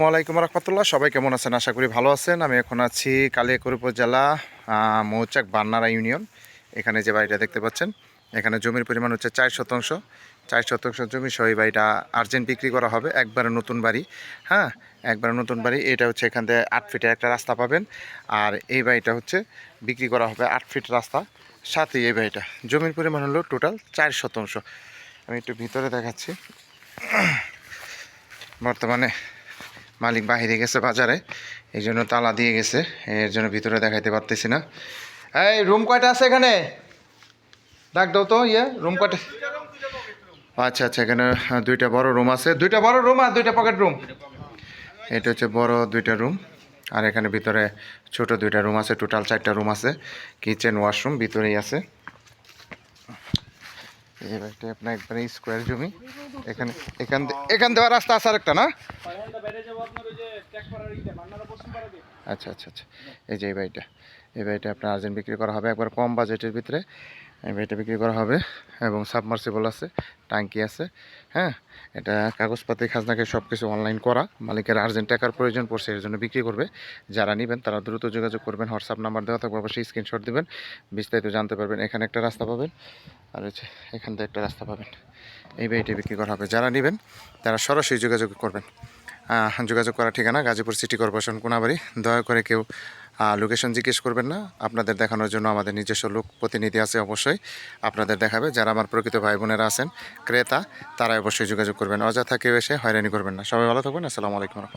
আসসালামাইকুম রহমতুল্লাহ। সবাই কেমন আছেন? আশা করি ভালো আছেন। আমি এখন আছি কালিয়াকুর উপজেলা মৌচাক বান্নারা ইউনিয়ন। এখানে যে বাড়িটা দেখতে পাচ্ছেন, এখানে জমির পরিমাণ হচ্ছে চার শতাংশ। চার শতাংশ জমি সহ এই বাড়িটা আর্জেন্ট বিক্রি করা হবে। একবারে নতুন বাড়ি হ্যাঁ? একবারে নতুন বাড়ি। এটা হচ্ছে এখান থেকে আট ফিটের একটা রাস্তা পাবেন। আর এই বাড়িটা হচ্ছে বিক্রি করা হবে আট ফিট রাস্তা। সাথে এই বাড়িটা। জমির পরিমাণ হলো টোটাল চার শতাংশ। আমি একটু ভিতরে দেখাচ্ছি। বর্তমানে মালিক বাহিরে গেছে বাজারে এই জন্য তালা দিয়ে গেছে, এর জন্য ভিতরে দেখাইতে পারতেছি না। এই, রুম কয়টা আছে এখানে? ডাক দাও তো ইয়ে রুম কয়টা? আচ্ছা আচ্ছা এখানে দুইটা বড় রুম আছে। দুইটা বড় রুম আর দুইটা পকেট রুম? এটা হচ্ছে বড় দুইটা রুম, আর এখানে ভিতরে ছোট দুইটা রুম আছে, টোটাল চারটা রুম আছে। কিচেন, ওয়াশরুম, ভিতরেই আছে। এই বাড়িটা আপনার একবারে স্কোয়ার জমি। এখানে এখান এখান দেওয়া রাস্তা আছে আরেকটা না? আচ্ছা আচ্ছা আচ্ছা। এই যে এই বাড়িটা। এই বাড়িটা আপনার আর্জেন্ট বিক্রি করা হবে একবার কম বাজেটের ভিতরে। এই বাড়িটা বিক্রি করা হবে এবং সাবমার্সিবল আছে ট্যাঙ্কি আছে হ্যাঁ? এটা কাগজপাতি, খাজনাকে সব কিছু অনলাইন করা। মালিকের আর্জেন্ট টাকার প্রয়োজন পড়ছে, এর জন্য বিক্রি করবে। যারা নেবেন, তারা দ্রুত যোগাযোগ করবেন, হোয়াটসঅ্যাপ নাম্বার দেওয়া থাকবে, অবশ্যই স্ক্রিনশট দেবেন। বিস্তারিত জানতে পারবেন, এখানে একটা রাস্তা পাবেন। আর হচ্ছে এখান থেকে একটা রাস্তা পাবেন। এই বাড়িটি বিক্রি করা হবে। যারা নেবেন, তারা সরাসরি যোগাযোগ করবেন। যোগাযোগ করার ঠিকানা গাজীপুর সিটি কর্পোরেশন, কোনাবাড়ি। দয়া করে কেউ লোকেশন জিজ্ঞেস করবেন না। আপনাদের দেখানোর জন্য আমাদের নিজস্ব লোক প্রতিনিধি আছে অবশ্যই। আপনাদের দেখাবে যারা আমার প্রকৃত ভাই বোনেরা আছেন, ক্রেতা তারা অবশ্যই যোগাযোগ করবেন। অযথা কেউ এসে হয়রানি করবেন না। সবাই ভালো থাকবেন। আসসালামু আলাইকুম